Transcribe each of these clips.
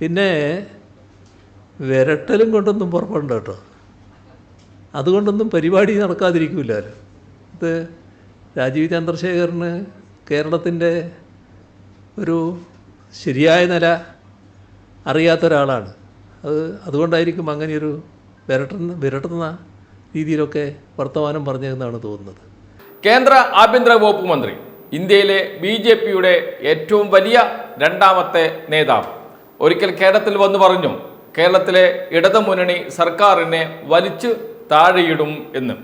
പിന്നെ വിരട്ടലും കൊണ്ടൊന്നും പുറപ്പെടണ്ട കേട്ടോ. അതുകൊണ്ടൊന്നും പരിപാടി നടക്കാതിരിക്കില്ലല്ലോ ഇത് രാജീവ് ചന്ദ്രശേഖരന് കേരളത്തിന്റെ ഒരു ശരിയായ നില അറിയാത്ത ഒരാളാണ്. അത് അതുകൊണ്ടായിരിക്കും അങ്ങനെയൊരു വിരട്ടുന്ന വിരട്ടുന്ന രീതിയിലൊക്കെ വർത്തമാനം പറഞ്ഞതെന്നാണ് തോന്നുന്നത്. കേന്ദ്ര ആഭ്യന്തര വകുപ്പ് മന്ത്രി ഇന്ത്യയിലെ ബി ജെ പിയുടെ ഏറ്റവും വലിയ രണ്ടാമത്തെ നേതാവ്. ഒരിക്കൽ കേരളത്തിൽ വന്ന് പറഞ്ഞു കേരളത്തിലെ ഇടതുമുന്നണി സർക്കാരിനെ വലിച്ചു താഴെയിടും എന്ന്.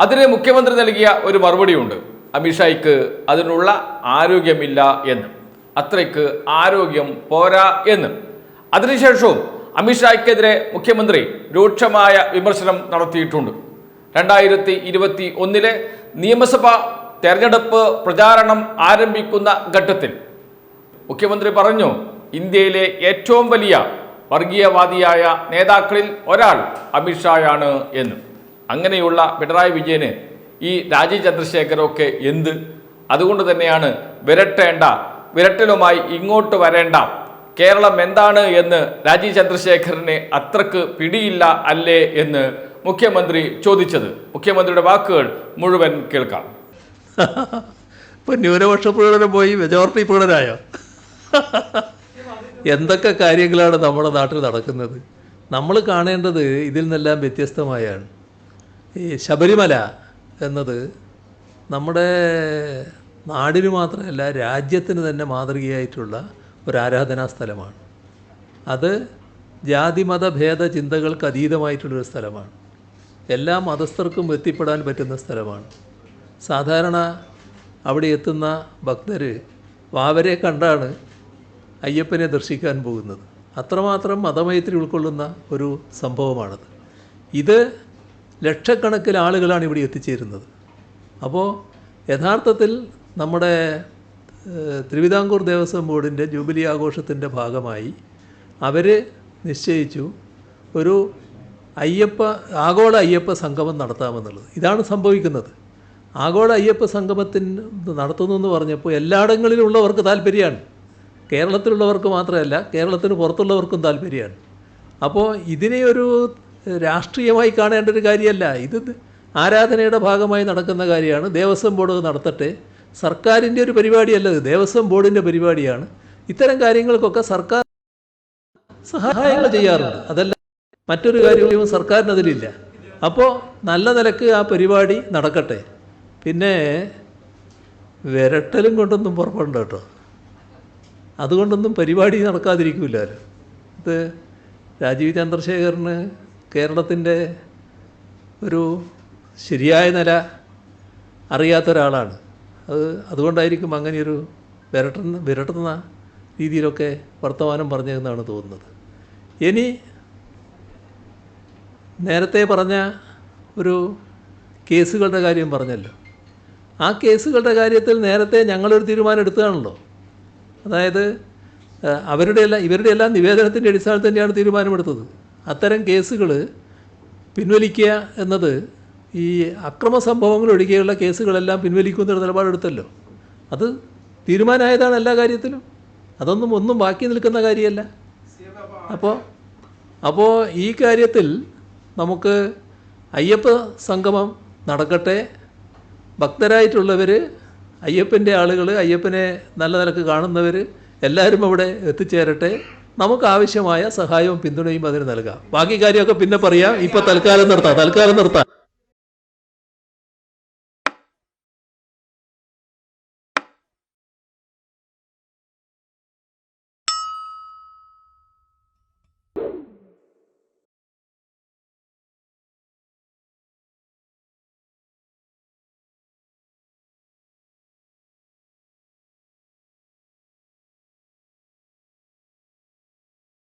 അതിന് മുഖ്യമന്ത്രി നൽകിയ ഒരു മറുപടിയുണ്ട് അമിത്ഷായ്ക്ക് അതിനുള്ള ആരോഗ്യമില്ല എന്ന്. അത്രയ്ക്ക് ആരോഗ്യം പോരാ എന്ന്. അതിനുശേഷവും അമിത്ഷായ്ക്കെതിരെ മുഖ്യമന്ത്രി രൂക്ഷമായ വിമർശനം നടത്തിയിട്ടുണ്ട്. രണ്ടായിരത്തി ഇരുപത്തി ഒന്നിലെ നിയമസഭാ തെരഞ്ഞെടുപ്പ് പ്രചാരണം ആരംഭിക്കുന്ന ഘട്ടത്തിൽ മുഖ്യമന്ത്രി പറഞ്ഞു ഇന്ത്യയിലെ ഏറ്റവും വലിയ വർഗീയവാദിയായ നേതാക്കളിൽ ഒരാൾ അമിത്ഷായാണ് എന്ന്. അങ്ങനെയുള്ള പിണറായി വിജയന് ഈ രാജീവ് ചന്ദ്രശേഖരൊക്കെ എന്ത്? അതുകൊണ്ട് തന്നെയാണ് വിരട്ടേണ്ട വിരട്ടലുമായി ഇങ്ങോട്ട് വരേണ്ട കേരളം എന്താണ് എന്ന് രാജീവ് ചന്ദ്രശേഖരന് അത്രയ്ക്ക് പിടിയില്ല അല്ലേ എന്ന് മുഖ്യമന്ത്രി ചോദിച്ചത്. മുഖ്യമന്ത്രിയുടെ വാക്കുകൾ മുഴുവൻ കേൾക്കാം. ഇപ്പൊ ന്യൂനപക്ഷ പ്രകടനം പോയി മെജോറിറ്റി പീഡനായോ എന്തൊക്കെ കാര്യങ്ങളാണ് നമ്മുടെ നാട്ടിൽ നടക്കുന്നത്? നമ്മൾ കാണേണ്ടത് ഇതിൽ നിന്നെല്ലാം വ്യത്യസ്തമായാണ്. ഈ ശബരിമല എന്നത് നമ്മുടെ നാടിന് മാത്രമല്ല രാജ്യത്തിന് തന്നെ മാതൃകയായിട്ടുള്ള ഒരു ആരാധനാ സ്ഥലമാണ്. അത് ജാതിമത ഭേദ ചിന്തകൾക്ക് അതീതമായിട്ടുള്ളൊരു സ്ഥലമാണ്. എല്ലാ മതസ്ഥർക്കും എത്തിപ്പെടാൻ പറ്റുന്ന സ്ഥലമാണ്. സാധാരണ അവിടെ എത്തുന്ന ഭക്തർ വാവരെ കണ്ടാണ് അയ്യപ്പനെ ദർശിക്കാൻ പോകുന്നത്. അത്രമാത്രം മതമൈത്രി ഉൾക്കൊള്ളുന്ന ഒരു സംഭവമാണത്. ഇത് ലക്ഷക്കണക്കിന് ആളുകളാണ് ഇവിടെ എത്തിച്ചേരുന്നത്. അപ്പോൾ യഥാർത്ഥത്തിൽ നമ്മുടെ തിരുവിതാംകൂർ ദേവസ്വം ബോർഡിന്റെ ജൂബിലി ആഘോഷത്തിന്റെ ഭാഗമായി അവർ നിശ്ചയിച്ചു ഒരു അയ്യപ്പ ആഗോള അയ്യപ്പ സംഗമം നടത്താമെന്നുള്ളത്. ഇതാണ് സംഭവിക്കുന്നത്. ആഗോള അയ്യപ്പ സംഗമത്തിന് നടത്തുന്നു എന്ന് പറഞ്ഞപ്പോൾ എല്ലായിടങ്ങളിലുള്ളവർക്ക് താല്പര്യമാണ്. കേരളത്തിലുള്ളവർക്ക് മാത്രമല്ല കേരളത്തിന് പുറത്തുള്ളവർക്കും താല്പര്യമാണ്. അപ്പോൾ ഇതിനെ ഒരു രാഷ്ട്രീയമായി കാണേണ്ട ഒരു കാര്യമല്ല. ഇത് ആരാധനയുടെ ഭാഗമായി നടക്കുന്ന കാര്യമാണ്. ദേവസ്വം ബോർഡ് നടത്തട്ടെ. സർക്കാരിന്റെ ഒരു പരിപാടിയല്ല ഇത്. ദേവസ്വം ബോർഡിന്റെ പരിപാടിയാണ്. ഇത്തരം കാര്യങ്ങൾക്കൊക്കെ സർക്കാർ സഹായങ്ങൾ ചെയ്യാറുണ്ട്. അതല്ല മറ്റൊരു കാര്യവും സർക്കാരിന് അതിലില്ല. അപ്പോൾ നല്ല നിലയ്ക്ക് ആ പരിപാടി നടക്കട്ടെ. പിന്നെ വിരട്ടലും കൊണ്ടൊന്നും പുറപ്പെടണ്ട കേട്ടോ. അതുകൊണ്ടൊന്നും പരിപാടി നടക്കാതിരിക്കില്ലല്ലോ ഇത് രാജീവ് ചന്ദ്രശേഖരന് കേരളത്തിന്റെ ഒരു ശരിയായ നില അറിയാത്ത ഒരാളാണ്. അത് അതുകൊണ്ടായിരിക്കും അങ്ങനെയൊരു വിരട്ടുന്ന വിരട്ടുന്ന രീതിയിലൊക്കെ വർത്തമാനം പറഞ്ഞതെന്നാണ് തോന്നുന്നത്. ഇനി നേരത്തെ പറഞ്ഞ ഒരു കേസുകളുടെ കാര്യം പറഞ്ഞല്ലോ. ആ കേസുകളുടെ കാര്യത്തിൽ നേരത്തെ ഞങ്ങളൊരു തീരുമാനം എടുത്തതാണല്ലോ. അതായത് അവരുടെ എല്ലാം ഇവരുടെ എല്ലാം നിവേദനത്തിന്റെ അടിസ്ഥാനത്തിൽ തന്നെയാണ് തീരുമാനമെടുത്തത്. അത്തരം കേസുകൾ പിൻവലിക്കുക എന്നത് ഈ അക്രമ സംഭവങ്ങൾ ഒഴികെയുള്ള കേസുകളെല്ലാം പിൻവലിക്കുന്ന ഒരു നിലപാടെടുത്തല്ലോ. അത് തീരുമാനമായതാണ് എല്ലാ കാര്യത്തിലും. അതൊന്നും ഒന്നും ബാക്കി നിൽക്കുന്ന കാര്യമല്ല. അപ്പോൾ അപ്പോൾ ഈ കാര്യത്തിൽ നമുക്ക് അയ്യപ്പ സംഗമം നടക്കട്ടെ. ഭക്തരായിട്ടുള്ളവർ അയ്യപ്പന്റെ ആളുകൾ അയ്യപ്പനെ നല്ല നിലയ്ക്ക് കാണുന്നവർ എല്ലാവരും അവിടെ എത്തിച്ചേരട്ടെ. നമുക്ക് ആവശ്യമായ സഹായവും പിന്തുണയും അതിന് നൽകാം. ബാക്കി കാര്യമൊക്കെ പിന്നെ പറയാം. ഇപ്പം തൽക്കാലം നിർത്താം. തൽക്കാലം നിർത്താം.